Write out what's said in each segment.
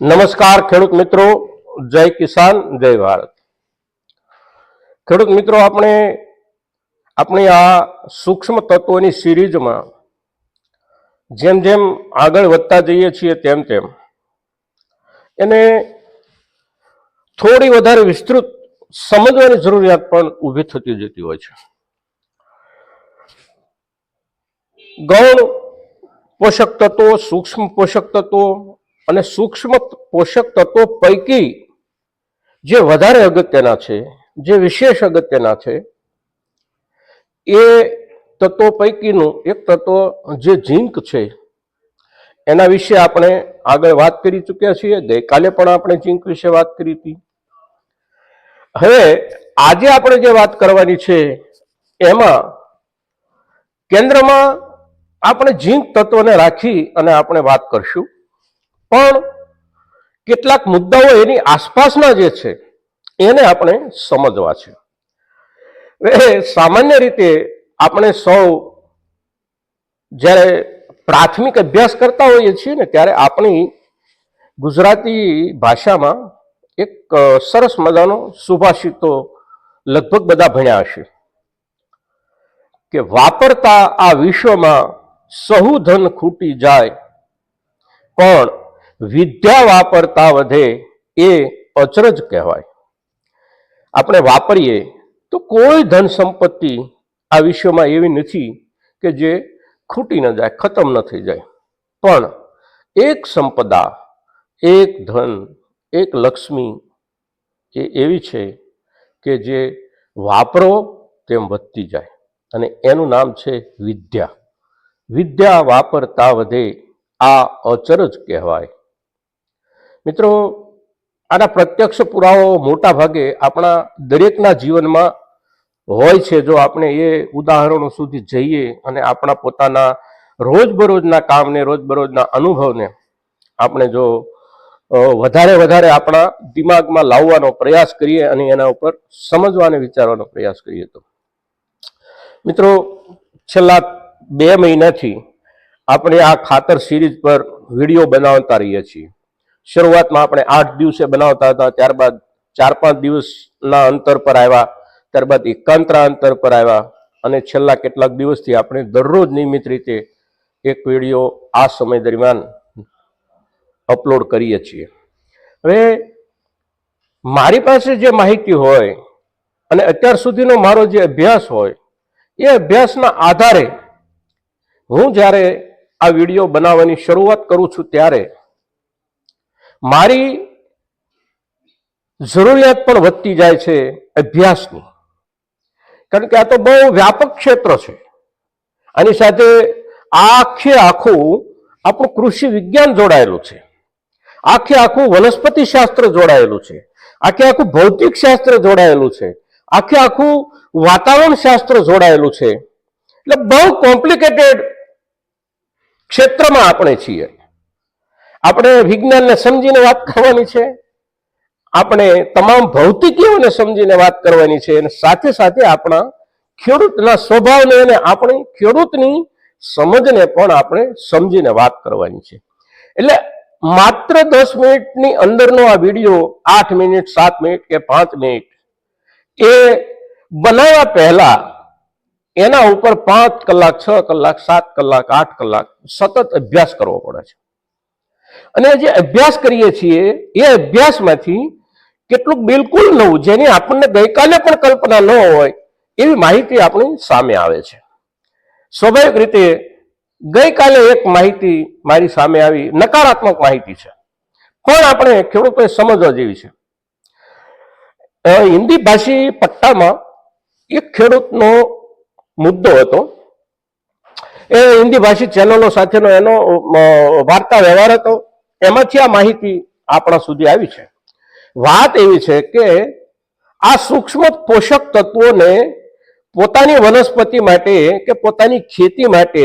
નમસ્કાર ખેડૂત મિત્રો, જય કિસાન, જય ભારત. ખેડૂત મિત્રો, આપણે, આપણી આ સૂક્ષ્મ તત્વોની સિરીઝમાં જેમ જેમ આગળ વધતા જઈએ છીએ તેમ તેમ, એને થોડી વધારે વિસ્તૃત સમજવાની જરૂરિયાત પણ ઊભી થતી જતી હોય છે. ગૌણ પોષક તત્વો, સૂક્ષ્મ પોષક તત્વો અને સૂક્ષ્મ પોષક તત્વો પૈકી જે વધારે અગત્યના છે, જે વિશેષ અગત્યના છે, એ તત્વો પૈકીનું એક તત્વ જે ઝીંક છે, એના વિશે આપણે આગળ વાત કરી ચૂક્યા છીએ. ગઈકાલે પણ આપણે ઝીંક વિશે વાત કરી હતી. હવે આજે આપણે જે વાત કરવાની છે, એમાં કેન્દ્રમાં આપણે ઝીંક તત્વને રાખી અને આપણે વાત કરશું. પણ કેટલાક મુદ્દાઓ એની આસપાસના જે છે, એને આપણે સમજવા છે. સામાન્ય રીતે આપણે સૌ જ્યારે પ્રાથમિક અભ્યાસ કરતા હોઈએ છીએ ને, ત્યારે આપણી ગુજરાતી ભાષામાં એક સરસ મજાનો સુભાષિતો લગભગ બધા ભણ્યા હશે. કે વાપરતા આ વિશ્વમાં સહુ ધન ખૂટી જાય, પણ વિદ્યા વાપરતા વધે એ અચરજ કહેવાય. આપણે વાપરીએ તો કોઈ ધન સંપત્તિ આ વિશ્વમાં એવી નથી કે જે ખૂટી ન જાય, ખતમ ન થઈ જાય. પણ એક સંપદા, એક ધન, એક લક્ષ્મી એ એવી છે કે જે વાપરો તેમ વધતી જાય. અને એનું નામ છે વિદ્યા. વિદ્યા વાપરતા વધે આ અચરજ કહેવાય. મિત્રો, આના પ્રત્યક્ષ પુરાવો મોટા ભાગે આપણા દરેકના જીવનમાં હોય છે. જો આપણે એ ઉદાહરણો સુધી જઈએ અને આપણા પોતાના રોજબરોજના કામને, રોજબરોજના અનુભવને આપણે જો વધારે વધારે આપણા દિમાગમાં લાવવાનો પ્રયાસ કરીએ અને એના ઉપર સમજવા અને વિચારવાનો પ્રયાસ કરીએ તો. મિત્રો, છેલ્લા બે મહિનાથી આપણે આ ખાતર સિરીઝ પર વીડિયો બનાવતા રહીએ છીએ. શરૂઆતમાં આપણે આઠ દિવસે બનાવતા હતા, ત્યારબાદ ચાર પાંચ દિવસના અંતર પર આવ્યા, ત્યારબાદ એકાંતરા અંતર પર આવ્યા અને છેલ્લા કેટલાક દિવસથી આપણે દરરોજ નિયમિત રીતે એક વીડિયો આ સમય દરમિયાન અપલોડ કરીએ છીએ. હવે મારી પાસે જે માહિતી હોય અને અત્યાર સુધીનો મારો જે અભ્યાસ હોય, એ અભ્યાસના આધારે હું જ્યારે આ વીડિયો બનાવવાની શરૂઆત કરું છું ત્યારે મારી જરૂરિયાત પણ વધતી જાય છે અભ્યાસની. કારણ કે આ તો બહુ વ્યાપક ક્ષેત્ર છે. આની સાથે આખે આખું આપણું કૃષિ વિજ્ઞાન જોડાયેલું છે. આખે આખું વનસ્પતિ શાસ્ત્ર જોડાયેલું છે. આખે આખું ભૌતિક શાસ્ત્ર જોડાયેલું છે. આખે આખું વાતાવરણ શાસ્ત્ર જોડાયેલું છે. એટલે બહુ કોમ્પ્લિકેટેડ ક્ષેત્રમાં આપણે છીએ. આપણે વિજ્ઞાનને સમજીને વાત કરવાની છે. આપણે તમામ ભૌતિકીઓને સમજીને વાત કરવાની છે અને સાથે સાથે આપણા ખેડૂતના સ્વભાવને અને આપણી ખેડૂતની સમજને પણ આપણે સમજીને વાત કરવાની છે. એટલે માત્ર દસ મિનિટની અંદરનો આ વીડિયો, આઠ મિનિટ, સાત મિનિટ કે પાંચ મિનિટ, એ બનાવ્યા પહેલા એના ઉપર પાંચ કલાક, છ કલાક, સાત કલાક, આઠ કલાક સતત અભ્યાસ કરવો પડે છે. અને જે અભ્યાસ કરીએ છીએ, એ અભ્યાસમાંથી કેટલુંક બિલકુલ નવું, જેની આપણને ગઈકાલે પણ કલ્પના ન હોય, એવી માહિતી આપણી સામે આવે છે. સ્વાભાવિક રીતે ગઈકાલે એક માહિતી મારી સામે આવી, નકારાત્મક માહિતી છે. પણ આપણે ખેડૂતોએ સમજવા જેવી છે. હિન્દી ભાષી પટ્ટામાં એક ખેડૂતનો મુદ્દો હતો. એ હિન્દી ભાષી ચેનલો સાથેનો એનો વાર્તા વ્યવહાર હતો. એમાંથી આ માહિતી આપણા સુધી આવી છે. વાત એવી છે કે આ સૂક્ષ્મ પોષક તત્વોને પોતાની વનસ્પતિ માટે કે પોતાની ખેતી માટે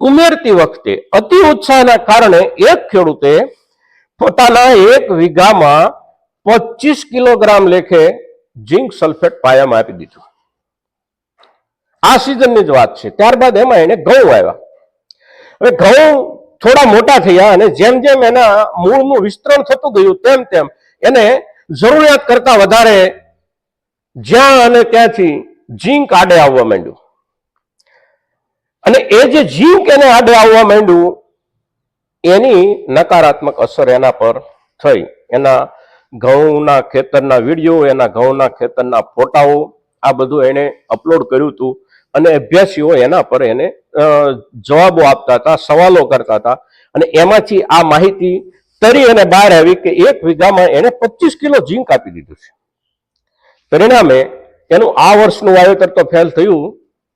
ઉમેરતી વખતે અતિ ઉત્સાહના કારણે એક ખેડૂતે પોતાના એક વીઘામાં પચીસ કિલોગ્રામ લેખે ઝિંક સલ્ફેટ પાયામાં આપી દીધું. આ સિઝનની જ વાત છે. ત્યારબાદ એમાં એને ઘઉં આવ્યા હવે ઘઉં થોડા મોટા થયા અને જેમ જેમ એના મૂળનું વિસ્તરણ થતું ગયું, તેમ તેમ એને જરૂરિયાત કરતા વધારે જ્યાં અને ત્યાંથી ઝીંક આડે આવવા માંડ્યું. અને એ જે ઝીંક એને આડે આવવા માંડ્યું, એની નકારાત્મક અસર એના પર થઈ. એના ઘઉંના ખેતરના વીડિયો, એના ઘઉંના ખેતરના ફોટાઓ, આ બધું એણે અપલોડ કર્યું હતું. અને અભ્યાસીઓ એના પર એને જવાબો આપતા હતા, સવાલો કરતા હતા. અને એમાંથી આ માહિતી તરી અને બહાર આવી કે એક વીઘામાં એને પચીસ કિલો ઝીંક આપી દીધું છે. પરિણામે એનું આ વર્ષનું વાવેતર તો ફેલ થયું,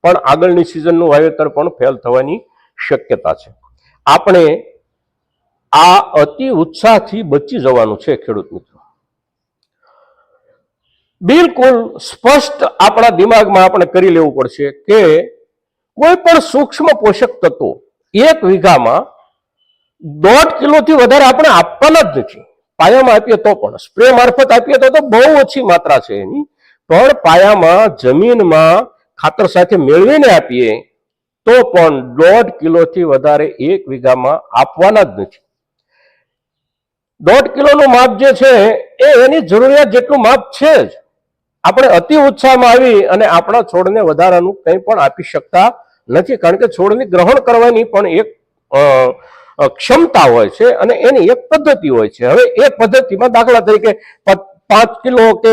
પણ આગળની સિઝનનું વાવેતર પણ ફેલ થવાની શક્યતા છે. આપણે આ અતિ ઉત્સાહથી બચી જવાનું છે ખેડૂત મિત્રો. બિલકુલ સ્પષ્ટ આપણા દિમાગમાં આપણે કરી લેવું પડશે કે કોઈ પણ સૂક્ષ્મ પોષક તત્વો એક વીઘામાં દોઢ કિલોથી વધારે આપણે આપવાના જ નથી. પાયામાં આપીએ તો પણ. સ્પ્રે મારફત આપીએ તો તો બહુ ઓછી માત્રા છે એની. પણ પાયામાં જમીનમાં ખાતર સાથે મેળવીને આપીએ તો પણ દોઢ કિલોથી વધારે એક વીઘામાં આપવાના જ નથી. દોઢ કિલોનું માપ જે છે એ એની જરૂરિયાત જેટલું માપ છે જ. આપણે અતિ ઉત્સાહમાં આવી અને આપણા છોડને વધારાનું કંઈ પણ આપી શકતા નથી, કારણ કે છોડની ગ્રહણ કરવાની પણ એક ક્ષમતા હોય છે અને એની એક પદ્ધતિ હોય છે. હવે એ પદ્ધતિમાં દાખલા તરીકે પાંચ કિલો કે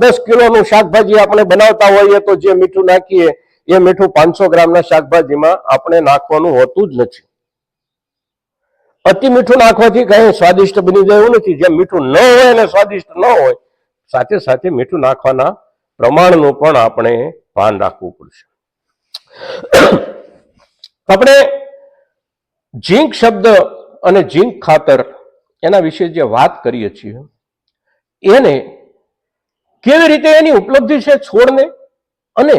દસ કિલોનું શાકભાજી આપણે બનાવતા હોઈએ તો જે મીઠું નાખીએ, એ મીઠું પાંચસો ગ્રામના શાકભાજીમાં આપણે નાખવાનું હોતું જ નથી. અતિ મીઠું નાખવાથી કઈ સ્વાદિષ્ટ બની જાય એવું નથી. જેમ મીઠું ન હોય અને સ્વાદિષ્ટ ન હોય સાથે સાથે મીઠું નાખવાના પ્રમાણનું પણ આપણે ભાન રાખવું પડશે. આપણે ઝીંક શબ્દ અને ઝીંક ખાતર એના વિશે જે વાત કરીએ છીએ, એને કેવી રીતે એની ઉપલબ્ધિ છે છોડને અને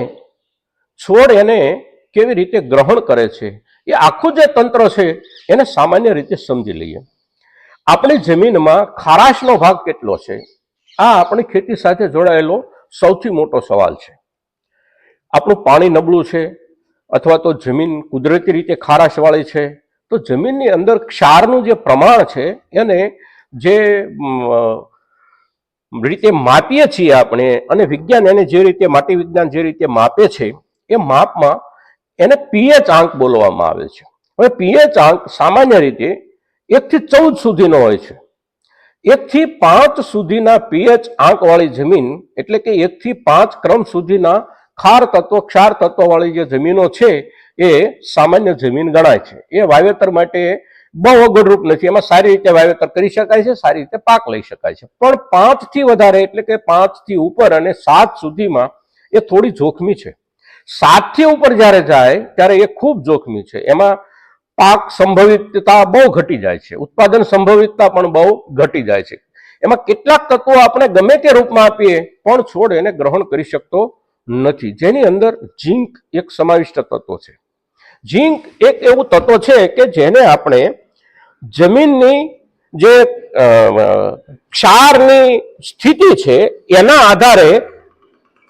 છોડ એને કેવી રીતે ગ્રહણ કરે છે, એ આખું જે તંત્ર છે એને સામાન્ય રીતે સમજી લઈએ. આપણી જમીનમાં ખારાશનો ભાગ કેટલો છે? આ આપણી ખેતી સાથે જોડાયેલો સૌથી મોટો સવાલ છે. આપણું પાણી નબળું છે અથવા તો જમીન કુદરતી રીતે ખારાશવાળી છે, તો જમીનની અંદર ક્ષારનું જે પ્રમાણ છે એને જે રીતે માપીએ છીએ આપણે અને વિજ્ઞાન એને જે રીતે માટી વિજ્ઞાન જે રીતે માપે છે, એ માપમાં એને પીએચ આંક બોલવામાં આવે છે. હવે પીએચ આંક સામાન્ય રીતે એકથી ચૌદ સુધીનો હોય છે. એકથી પાંચ સુધીના પીએચ આંકવાળી જમીન, એટલે કે એકથી પાંચ ક્રમ સુધીના ખાર તત્વો, ક્ષાર તત્વવાળી જે જમીનો છે, એ સામાન્ય જમીન ગણાય છે. એ વાવેતર માટે બહુ અગવડરૂપ નથી. એમાં સારી રીતે વાવેતર કરી શકાય છે, સારી રીતે પાક લઈ શકાય છે. પણ પાંચથી વધારે, એટલે કે પાંચથી ઉપર અને સાત સુધીમાં એ થોડી જોખમી છે. સાતથી ઉપર જ્યારે જાય, ત્યારે એ ખૂબ જોખમી છે. એમાં પાક સંભવિતતા બહુ ઘટી જાય છે. ઉત્પાદન સંભવિતતા પણ બહુ ઘટી જાય છે. એમાં કેટલાક તત્વો આપણે ગમે તે રૂપમાં આપીએ પણ છોડ એને ગ્રહણ કરી શકતો નથી. જેની અંદર ઝીંક એક સમાવિષ્ટ તત્વ છે. ઝીંક એક એવું તત્વ છે કે જેને આપણે જમીનની જે ક્ષારની સ્થિતિ છે એના આધારે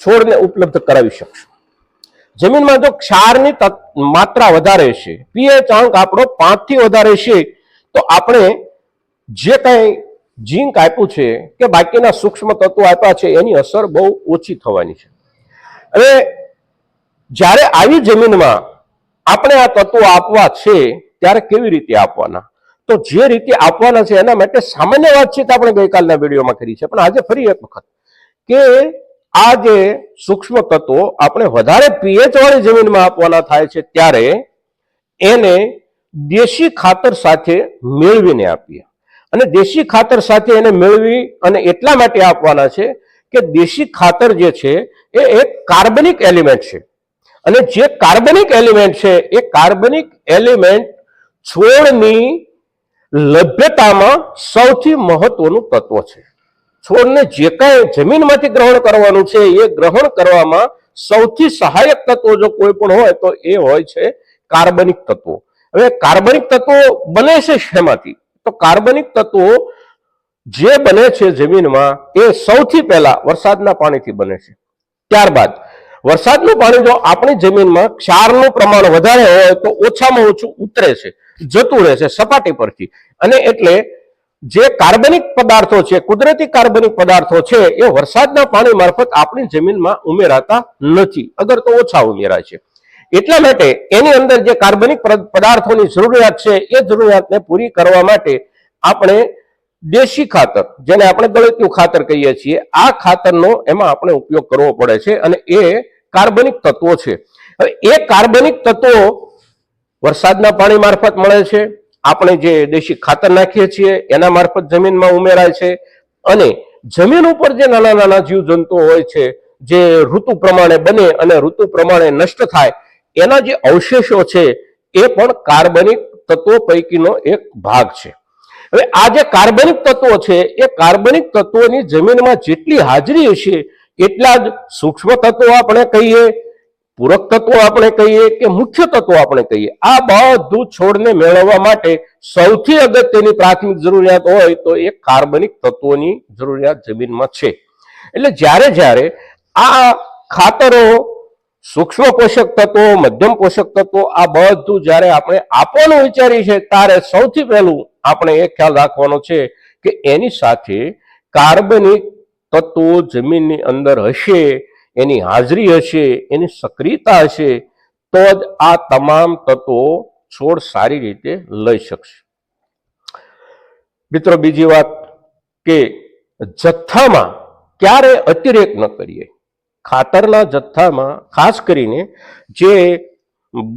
છોડને ઉપલબ્ધ કરાવી શકશું. જમીનમાં જો ક્ષારની માત્રા વધારે છે, પીએચ આંક આપણો પાંચથી વધારે છે, તો આપણે જે કાંઈ ઝીંક આપ્યું છે કે બાકીના સૂક્ષ્મ તત્વો આપ્યા છે, એની અસર બહુ ઓછી થવાની છે. હવે જ્યારે આવી જમીનમાં આપણે આ તત્વો આપવા છે, ત્યારે કેવી રીતે આપવાના? તો જે રીતે આપવાના છે, એના માટે સામાન્ય વાતચીત આપણે ગઈકાલના વિડીયોમાં કરી છે, પણ આજે ફરી એક વખત કે આ જે સૂક્ષ્મ તત્વો આપણે વધારે પીએચ વાળી જમીનમાં આપવાના થાય છે ત્યારે એને દેશી ખાતર સાથે મેળવીને આપીએ. અને દેશી ખાતર સાથે એને મેળવી અને એટલા માટે આપવાના છે કે દેશી ખાતર જે છે એ એક કાર્બનિક એલિમેન્ટ છે. અને જે કાર્બનિક એલિમેન્ટ છે એ કાર્બનિક એલિમેન્ટ છોડની લભ્યતામાં સૌથી મહત્વનું તત્વ છે. છોડને જે કાંઈ જમીનમાંથી ગ્રહણ કરવાનું છે, એ ગ્રહણ કરવામાં સૌથી સહાયક તત્વો જો કોઈ પણ હોય, તો એ હોય છે કાર્બનિક તત્વો. હવે કાર્બનિક તત્વો બને છે શેમાંથી? તો કાર્બનિક તત્વો જે બને છે જમીનમાં, એ સૌથી પહેલા વરસાદના પાણીથી બને છે. ત્યારબાદ, વરસાદનું પાણી જો આપણી જમીનમાં ક્ષારનું પ્રમાણ વધારે હોય, તો ઓછામાં ઓછું ઉતરે છે, જતું રહે છે સપાટી પરથી. અને એટલે જે કાર્બનિક પદાર્થો છે, કુદરતી કાર્બનિક પદાર્થો છે, એ વરસાદના પાણી મારફત આપણી જમીનમાં ઉમેરાતા નથી. અગર તો ઓછા ઉમેરાય છે. એટલા માટે એની અંદર જે કાર્બનિક પદાર્થોની જરૂરિયાત છે, એ જરૂરિયાતને પૂરી કરવા માટે આપણે દેશી ખાતર, જેને આપણે ગળતિયું ખાતર કહીએ છીએ, આ ખાતરનો એમાં આપણે ઉપયોગ કરવો પડે છે અને એ કાર્બનિક તત્વો છે. હવે એ કાર્બનિક તત્વો વરસાદના પાણી મારફત મળે છે આપણે જે દેશી ખાતર નાખીએ છીએ, એના મારફત જમીનમાં ઉમેરાય છે અને જમીન ઉપર જે નાના નાના જીવજંતુઓ હોય છે, જે ઋતુ પ્રમાણે બને અને ઋતુ પ્રમાણે નષ્ટ થાય, એના જે અવશેષો છે, એ પણ કાર્બનિક તત્વો પૈકીનો એક ભાગ છે. હવે આ જે કાર્બનિક તત્વો છે, એ કાર્બનિક તત્વોની જમીનમાં જેટલી હાજરી હશે, એટલા જ સૂક્ષ્મ તત્વો આપણે કહીએ પૂરક તત્વો આપણે કહીએ કે મુખ્ય તત્વો આપણે કહીએ. આ બધું છોડને મેળવવા માટે સૌથી અગત્યની પ્રાથમિક જરૂરિયાત હોય તો એ કાર્બનિક તત્વોની જરૂરિયાત જમીનમાં છે. એટલે જ્યારે જ્યારે આ ખાતરો, સૂક્ષ્મ પોષક તત્વો, મધ્યમ પોષક તત્વો આ બધું જ્યારે આપણે આપવાનું વિચારીએ છીએ, ત્યારે સૌથી પહેલું આપણે એ ખ્યાલ રાખવાનો છે કે એની સાથે કાર્બનિક તત્વો જમીનની અંદર હશે એની હાજરી હશે, એની સક્રિયતા હશે, તો જ આ તમામ તત્વો છોડ સારી રીતે લઈ શકશે. મિત્રો, બીજી વાત કે જથ્થામાં ક્યારે અતિરેક ન કરીએ. ખાતરના જથ્થામાં, ખાસ કરીને જે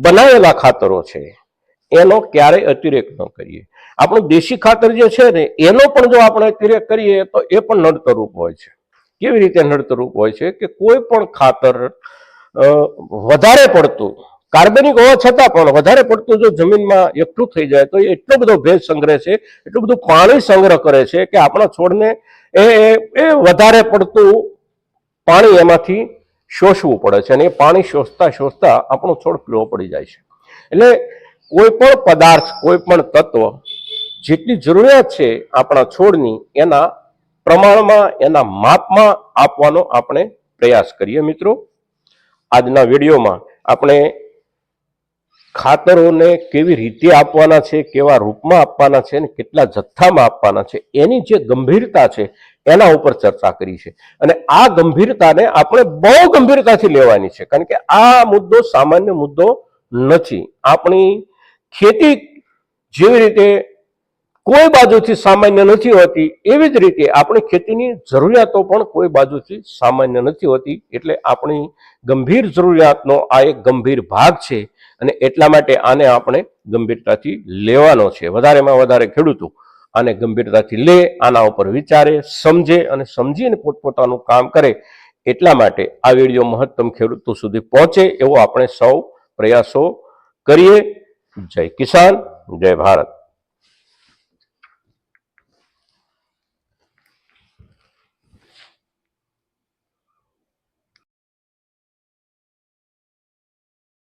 બનાવેલા ખાતરો છે, એનો ક્યારેય અતિરેક ન કરીએ. આપણું દેશી ખાતર જે છે ને, એનો પણ જો આપણે અતિરેક કરીએ, તો એ પણ નડતરૂપ હોય છે. કેવી રીતે નડતરૂપ હોય છે કે કોઈ પણ ખાતર વધારે પડતું, કાર્બનિક હોવા છતાં પણ વધારે પડતું જો જમીનમાં એકઠું થઈ જાય તો એ એટલો બધો ભેજ સંગ્રહ છે, એટલું બધું પાણી સંગ્રહ કરે છે કે આપણા છોડને એ, એ- વધારે પડતું પાણી એમાંથી શોષવું પડે છે અને એ પાણી શોષતા શોષતા આપણો છોડ પીળો પડી જાય છે. એટલે કોઈ પણ પદાર્થ, કોઈ પણ તત્વ, જેટલી જરૂરિયાત છે આપણા છોડની એના પ્રમાણમાં એના માપમાં આપવાનો આપણે પ્રયાસ કરીએ મિત્રો. આજના વિડીયોમાં આપણે ખાતરોને કેવી રીતે આપવાના છે, કેવા રૂપમાં આપવાના છે અને કેટલા જથ્થામાં આપવાના છે, એની જે ગંભીરતા છે, એના ઉપર ચર્ચા કરી છે. અને આ ગંભીરતાને આપણે બહુ ગંભીરતાથી લેવાની છે, કારણ કે આ મુદ્દો સામાન્ય મુદ્દો નથી. આપણી ખેતી જેવી રીતે કોઈ બાજુથી સામાન્ય નથી હોતી, એવી જ રીતે આપણી ખેતીની જરૂરિયાતો પણ કોઈ બાજુથી સામાન્ય નથી હોતી. એટલે આપણી ગંભીર જરૂરિયાતનો આ એક ગંભીર ભાગ છે અને એટલા માટે આને આપણે ગંભીરતાથી લેવાનો છે. વધારેમાં વધારે ખેડૂતો આને ગંભીરતાથી લે, આના ઉપર વિચારે, સમજે અને સમજીને પોતપોતાનું કામ કરે એટલા માટે આ વીડિયો મહત્તમ ખેડૂતો સુધી પહોંચે એવો આપણે સૌ પ્રયાસો કરીએ. જય કિસાન, જય ભારત.